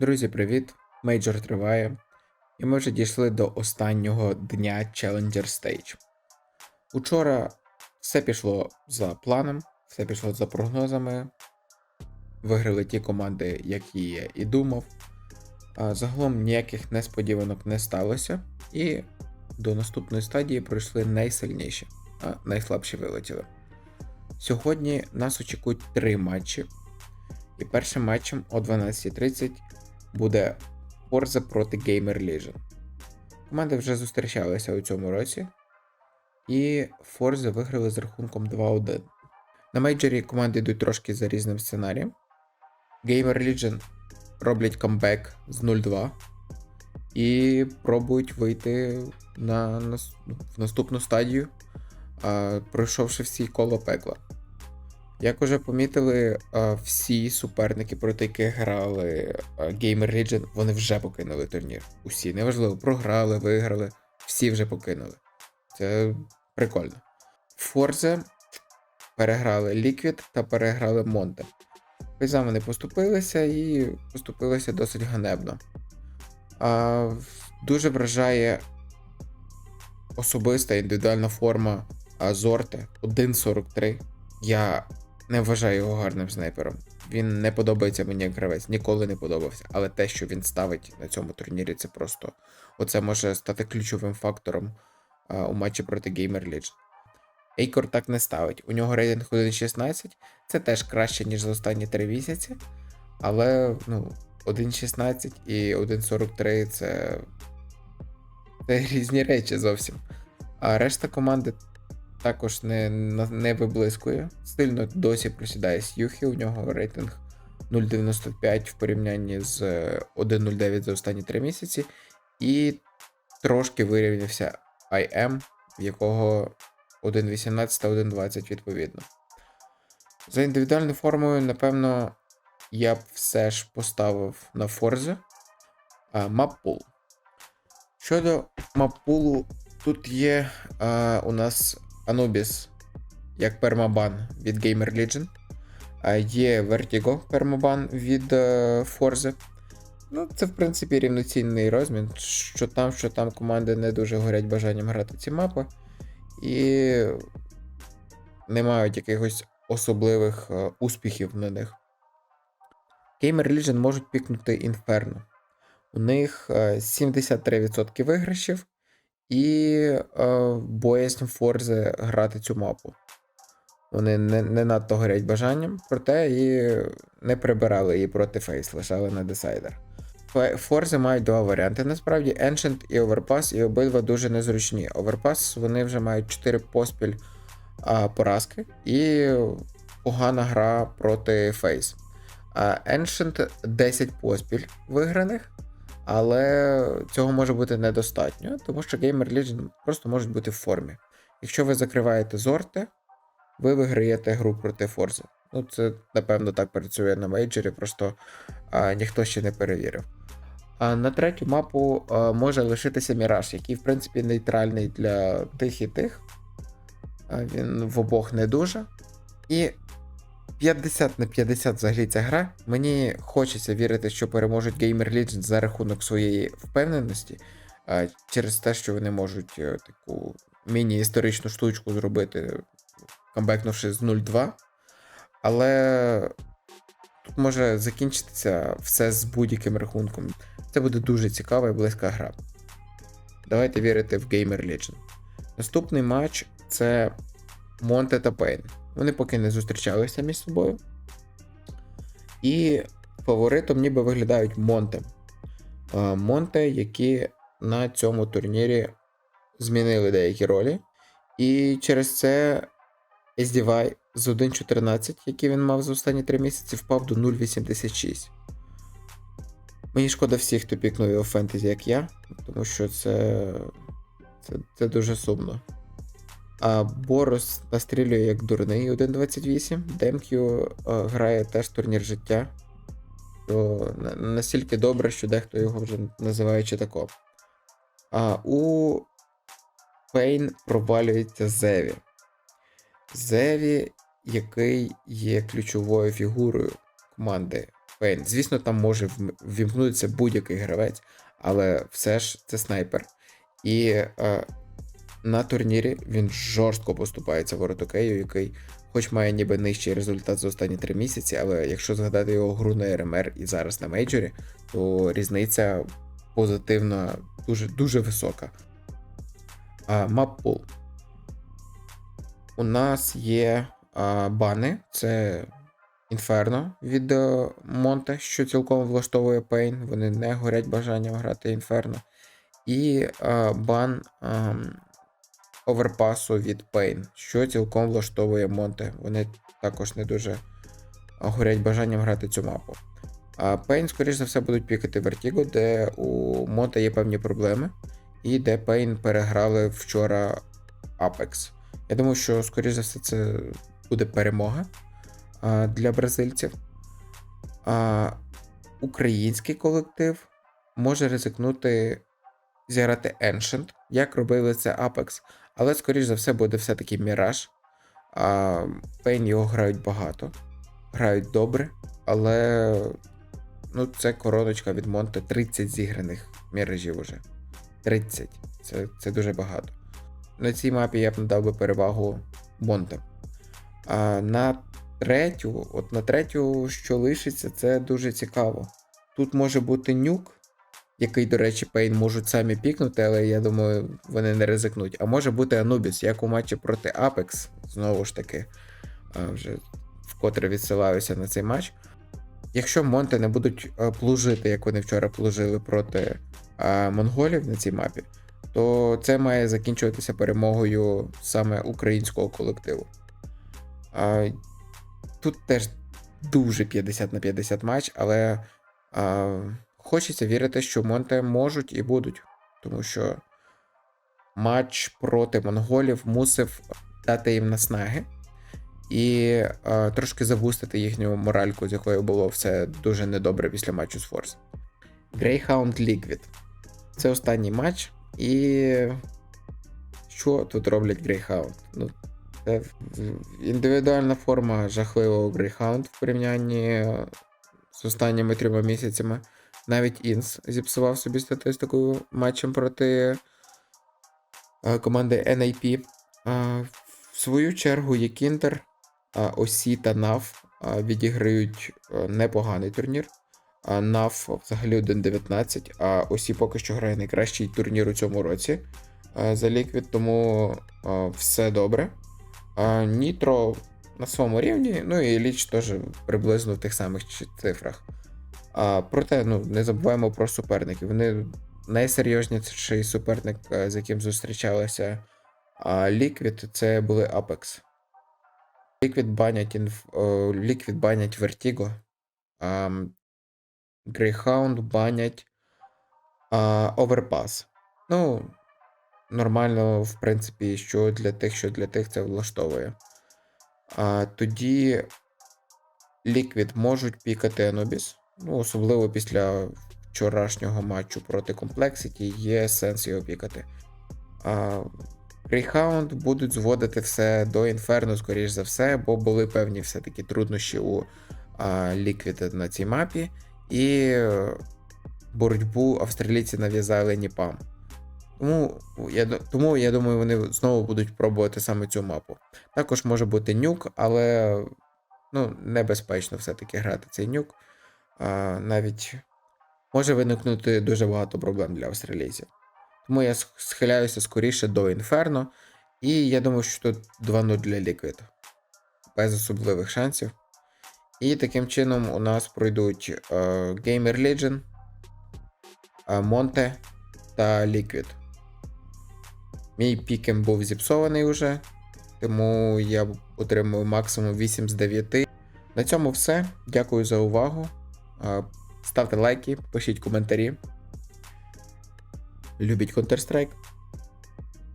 Друзі, привіт! Мейджор триває, і ми вже дійшли до останнього дня Challenger Stage. Учора все пішло за планом, все пішло за прогнозами. Виграли ті команди, які я і думав. Загалом ніяких несподіванок не сталося, і до наступної стадії пройшли найсильніші, а найслабші вилетіли. Сьогодні нас очікують три матчі. І першим матчем о 12.30 буде Forza проти Gamer Legion. Команди вже зустрічалися у цьому році, і Forza виграли з рахунком 2-1. На мейджорі команди йдуть трошки за різним сценарієм. Gamer Legion роблять камбек з 0-2 і пробують вийти на, нас- в наступну стадію, а, пройшовши всі коло пекла. Як уже помітили, всі суперники, проти яких грали Gamer Legion, вони вже покинули турнір. Усі, неважливо, програли, виграли, всі вже покинули. Це прикольно. Forza переграли Liquid та переграли Monte. Фейза вони поступилися і поступилися досить ганебно. А, дуже вражає особиста індивідуальна форма Зорте 1.43. Я не вважаю його гарним снайпером. Він не подобається мені як гравець, ніколи не подобався. Але те, що він ставить на цьому турнірі, це просто оце може стати ключовим фактором а, у матчі проти Gamer Legion. Ейкор так не ставить. У нього рейтинг 1.16, це теж краще, ніж за останні 3 місяці. Але ну, 1.16 і 1.43 це, це різні речі зовсім. А решта команди також не, не виблискує. Стильно досі просідає Сьюхі, у нього рейтинг 0.95 в порівнянні з е, 1.09 за останні 3 місяці. І трошки вирівнявся IM, в якого 1.18 та 1.20 відповідно. За індивідуальною формою, напевно, я б все ж поставив на Форзе. Маппул. Щодо маппулу, тут є а, у нас Anubis як пермабан від Gamer Legion. Є Vertigo пермабан від е, Forza. Ну, це, в принципі, рівноцінний розмін. Що там, що там команди не дуже горять бажанням грати ці мапи. І не мають якихось особливих е, успіхів на них. Gamer Legion можуть пікнути Inferno. У них е, 73% виграшів і е, боязнь Форзе грати цю мапу. Вони не, не надто горять бажанням, проте і не прибирали її проти Фейс, лишали на десайдер. Форзи мають два варіанти. Насправді Ancient і Overpass, і обидва дуже незручні. Overpass вони вже мають 4 поспіль а, поразки і погана гра проти Фейс. А Ancient 10 поспіль виграних, але цього може бути недостатньо, тому що Gamer Legion просто можуть бути в формі. Якщо ви закриваєте зорти, ви виграєте гру проти Форзи. Ну, це, напевно, так працює на мейджорі, просто а, ніхто ще не перевірив. А на третю мапу а, може лишитися Міраж, який, в принципі, нейтральний для тих і тих. А, він в обох не дуже. І 50 на 50 взагалі ця гра. Мені хочеться вірити, що переможуть Gamer Legion за рахунок своєї впевненості, через те, що вони можуть е, таку міні-історичну штучку зробити, камбекнувши з 0-2. Але тут може закінчитися все з будь-яким рахунком. Це буде дуже цікава і близька гра. Давайте вірити в Gamer Legion. Наступний матч це Монте та Пейн. Вони поки не зустрічалися між собою. І фаворитом ніби виглядають Монте. Монте, які на цьому турнірі змінили деякі ролі. І через це SDY з 1.14, який він мав за останні 3 місяці, впав до 0.86. Мені шкода всіх, хто пікнув його фентезі, як я, тому що це, це, це дуже сумно. А Борос настрілює як дурний 1.28. Демкю грає теж турнір життя. То настільки добре, що дехто його вже називає читаком. А у Пейн провалюється Зеві. Зеві, який є ключовою фігурою команди Пейн. Звісно, там може ввімкнутися будь-який гравець, але все ж це снайпер. І е, на турнірі він жорстко поступається воротокею, який, хоч має ніби нижчий результат за останні три місяці, але якщо згадати його гру на РМР і зараз на мейджорі, то різниця позитивна дуже, дуже висока. А, маппул. У нас є а, бани, це Інферно від е, Монте, що цілком влаштовує Пейн. Вони не горять бажанням грати Інферно. І а, бан ам, оверпасу від Пейн, що цілком влаштовує Монте. Вони також не дуже горять бажанням грати цю мапу. А Пейн, скоріш за все, будуть пікати Vertigo, де у Монте є певні проблеми, і де Пейн переграли вчора Apex. Я думаю, що, скоріш за все, це буде перемога а, для бразильців. А, український колектив може ризикнути зіграти Ancient, як робили це Apex, але, скоріш за все, буде все-таки Міраж. Пейн його грають багато, грають добре, але ну, це короночка від Монте 30 зіграних міражів уже. 30. Це, це дуже багато. На цій мапі я б надав би перевагу Монте. А на третю, от на третю, що лишиться, це дуже цікаво. Тут може бути нюк, який, до речі, Пейн можуть самі пікнути, але я думаю, вони не ризикнуть. А може бути Анубіс, як у матчі проти Apex, знову ж таки, вже вкотре відсилаюся на цей матч. Якщо Монте не будуть плужити, як вони вчора плужили проти монголів на цій мапі, то це має закінчуватися перемогою саме українського колективу. Тут теж дуже 50 на 50 матч, але хочеться вірити, що Монте можуть і будуть, тому що матч проти монголів мусив дати їм наснаги і а, трошки забустити їхню моральку, з якою було все дуже недобре після матчу з Force. Greyhound Liquid. Це останній матч, і що тут роблять Greyhound? Ну, це індивідуальна форма жахливого Greyhound в порівнянні з останніми трьома місяцями. Навіть Інс зіпсував собі статистику матчем проти е, команди NIP. В свою чергу Єкінтер, Осі та Нав відіграють е, непоганий турнір. Нав взагалі 1.19, а Осі поки що грає найкращий турнір у цьому році е, за Liquid, тому е, все добре. Нітро на своєму рівні, ну і Ліч теж приблизно в тих самих цифрах. А, проте, ну, не забуваємо про суперників. Вони найсерйозніший суперник, е, з яким зустрічалися Liquid, це були Apex. Liquid банять, інф... Liquid банять Vertigo. Greyhound банять Overpass. Ну, нормально, в принципі, що для тих, що для тих це влаштовує. А, тоді Liquid можуть пікати Anubis. Ну, особливо після вчорашнього матчу проти Complexity є сенс його пікати. А, Greyhound будуть зводити все до Inferno, скоріш за все, бо були певні все-таки труднощі у а, Liquid на цій мапі, і боротьбу австралійці нав'язали Ніпам. Тому я, тому я думаю, вони знову будуть пробувати саме цю мапу. Також може бути нюк, але ну, небезпечно все-таки грати цей нюк. Навіть може виникнути дуже багато проблем для австралійців. Тому я схиляюся скоріше до Інферно. І я думаю, що тут 2-0 для Liquid. Без особливих шансів. І таким чином у нас пройдуть е, Gamer Legion, е, Monte та Liquid. Мій пікем був зіпсований уже, тому я отримую максимум 8 з 9. На цьому все. Дякую за увагу. Ставте лайки, пишіть коментарі. Любіть Counter-Strike.